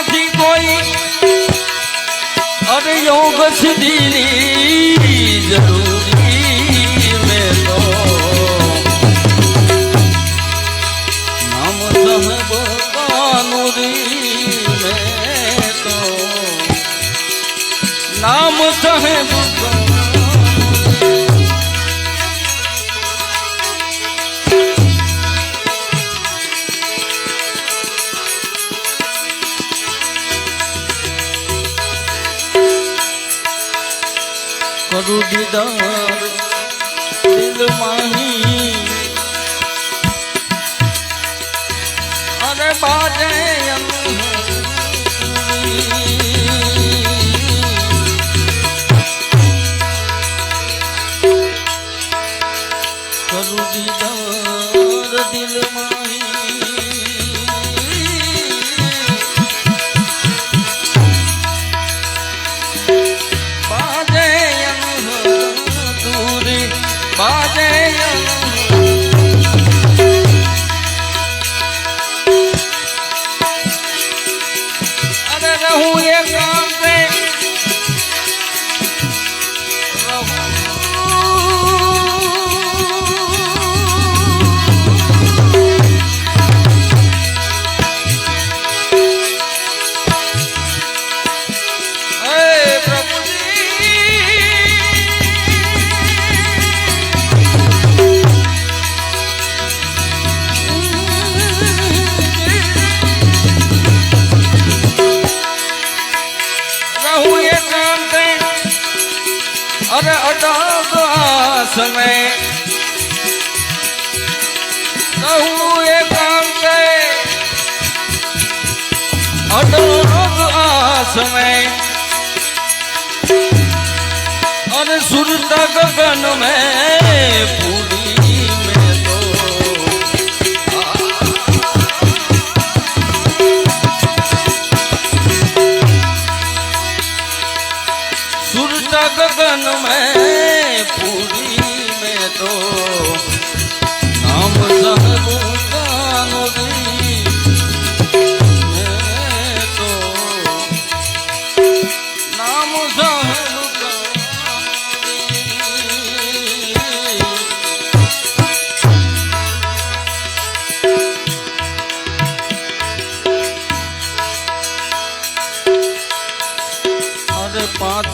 નથી કોઈ અરે યોગ સિદ્ધિની જરૂરી મેં તો. નામ સહબાનું મેં તો. નામ સહબ કરું દીદાર દિલ માહી. અરે બાજે કરું દિલ માહી. Tierra. અરે અડો સમય. કહું એ કામ કરે અડો સમય. અરે સુરતા ગગન મેં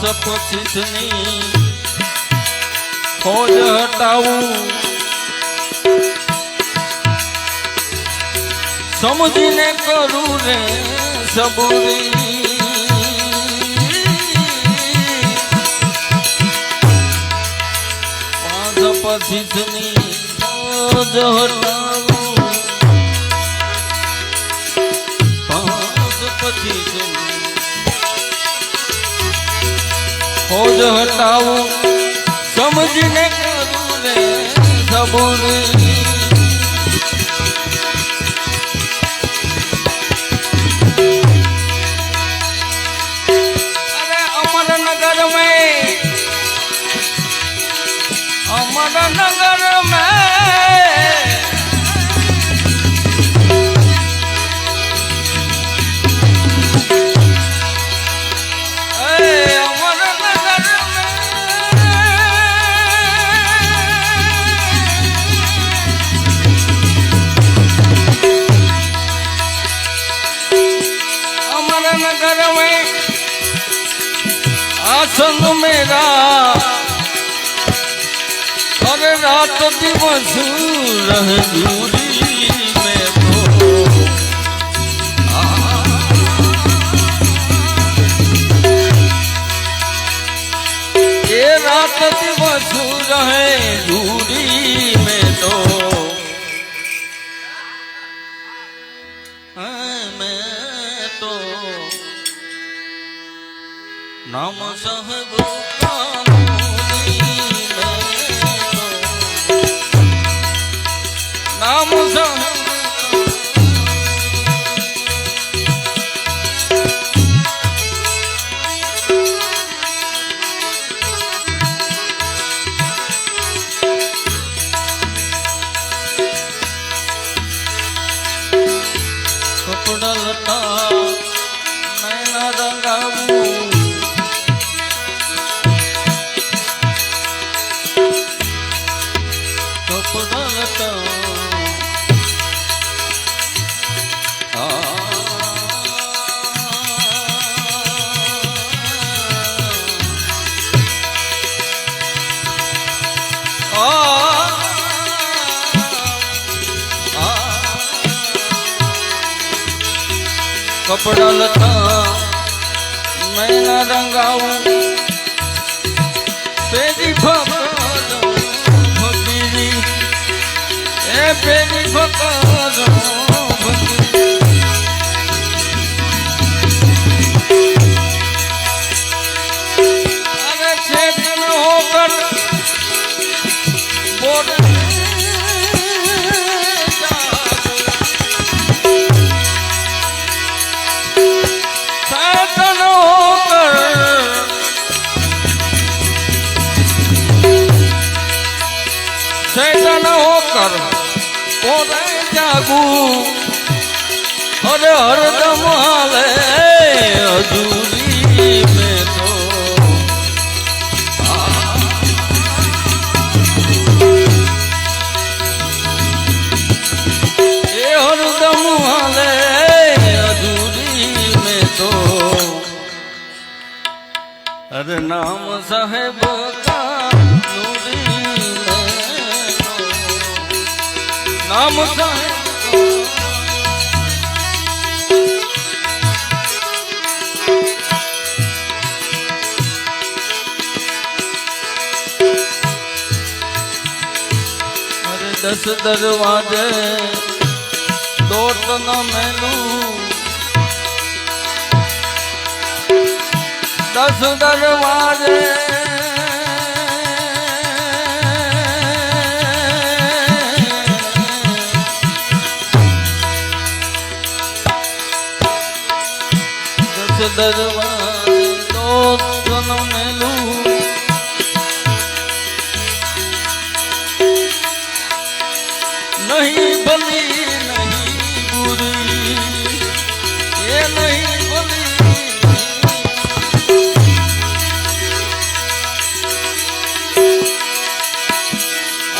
પચીસની ફોજ હટાવું. સમજીને કરું રે સબુરી. પચીસની ફોજ હટાવું. પાંચ પચીસની ફોજ હટાવું. સમજીને કરું રે સબુરી अमरनगर में आसन मेरा हर रात दिवस रह दूरी में तो ये रात दिवस रहे दूरी નામ સહગુ નામ સહ કપડા લતા નૈના રંગાવું. કપડા લતા મેના રંગાવું. પેલી ફકર ફકીરી એ પેલી ફકર ચેતન હોકર પોતે જાગુ? અરે હરદમ હાલે અધૂરી મેં તો એ હરદમ હાલે અધૂરી મેં તો અરે નામ સાહેબ કા દસ દરવાજે દોટ ન મેલું દસ દરવાજે દસ દરવાજે દોટ ન મેલું નહીં ભલી, નહીં બુરી એ નહીં ભલી.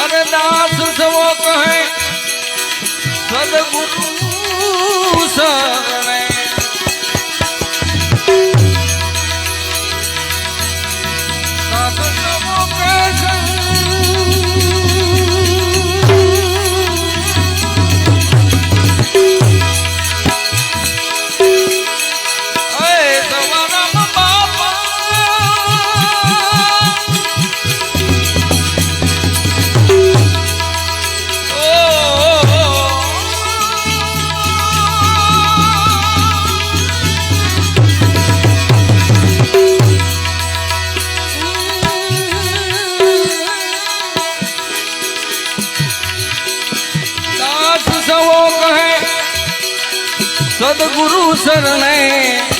અરે દાસ સવો કહે, સદગુરુ સદગુરુ શરણે